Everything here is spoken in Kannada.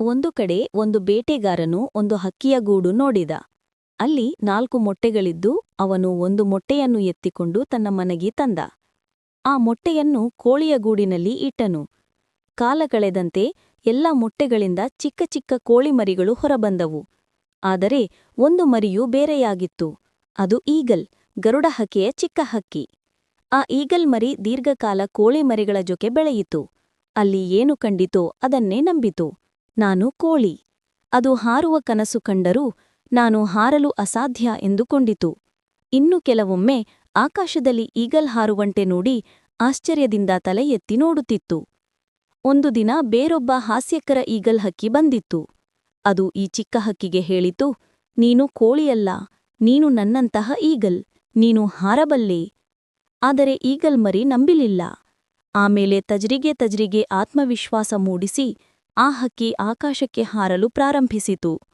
ಒಂದು ಕಡೆ ಒಂದು ಬೇಟೆಗಾರನು ಒಂದು ಹಕ್ಕಿಯ ಗೂಡು ನೋಡಿದ. ಅಲ್ಲಿ ನಾಲ್ಕು ಮೊಟ್ಟೆಗಳಿದ್ದು ಅವನು ಒಂದು ಮೊಟ್ಟೆಯನ್ನು ಎತ್ತಿಕೊಂಡು ತನ್ನ ಮನೆಗೆ ತಂದ. ಆ ಮೊಟ್ಟೆಯನ್ನು ಕೋಳಿಯ ಗೂಡಿನಲ್ಲಿ ಇಟ್ಟನು. ಕಾಲ ಕಳೆದಂತೆ ಎಲ್ಲ ಮೊಟ್ಟೆಗಳಿಂದ ಚಿಕ್ಕ ಚಿಕ್ಕ ಕೋಳಿ ಮರಿಗಳು ಹೊರಬಂದವು. ಆದರೆ ಒಂದು ಮರಿಯು ಬೇರೆಯಾಗಿತ್ತು. ಅದು ಈಗಲ್, ಗರುಡ ಹಕ್ಕಿಯ ಚಿಕ್ಕ ಹಕ್ಕಿ. ಆ ಈಗಲ್ ಮರಿ ದೀರ್ಘಕಾಲ ಕೋಳಿ ಮರಿಗಳ ಜೊತೆ ಬೆಳೆಯಿತು. ಅಲ್ಲಿ ಏನು ಕಂಡಿತೋ ಅದನ್ನೇ ನಂಬಿತು. ನಾನು ಕೋಳಿ. ಅದು ಹಾರುವ ಕನಸು ಕಂಡರೂ ನಾನು ಹಾರಲು ಅಸಾಧ್ಯ ಎಂದುಕೊಂಡಿತು. ಇನ್ನು ಕೆಲವೊಮ್ಮೆ ಆಕಾಶದಲ್ಲಿ ಈಗಲ್ ಹಾರುವಂತೆ ನೋಡಿ ಆಶ್ಚರ್ಯದಿಂದ ತಲೆ ಎತ್ತಿ ನೋಡುತ್ತಿತ್ತು. ಒಂದು ದಿನ ಬೇರೊಬ್ಬ ಹಾಸ್ಯಕರ ಈಗಲ್ ಹಕ್ಕಿ ಬಂದಿತ್ತು. ಅದು ಈ ಚಿಕ್ಕ ಹಕ್ಕಿಗೆ ಹೇಳಿತು, ನೀನು ಕೋಳಿಯಲ್ಲ, ನೀನು ನನ್ನಂತಹ ಈಗಲ್, ನೀನು ಹಾರಬಲ್ಲೆ. ಆದರೆ ಈಗಲ್ ಮರಿ ನಂಬಿಲಿಲ್ಲ. ಆಮೇಲೆ ತಜ್ರಿಗೆ ತಜ್ರಿಗೆ ಆತ್ಮವಿಶ್ವಾಸ ಮೂಡಿಸಿ ಆ ಹಕ್ಕಿ ಆಕಾಶಕ್ಕೆ ಹಾರಲು ಪ್ರಾರಂಭಿಸಿತು.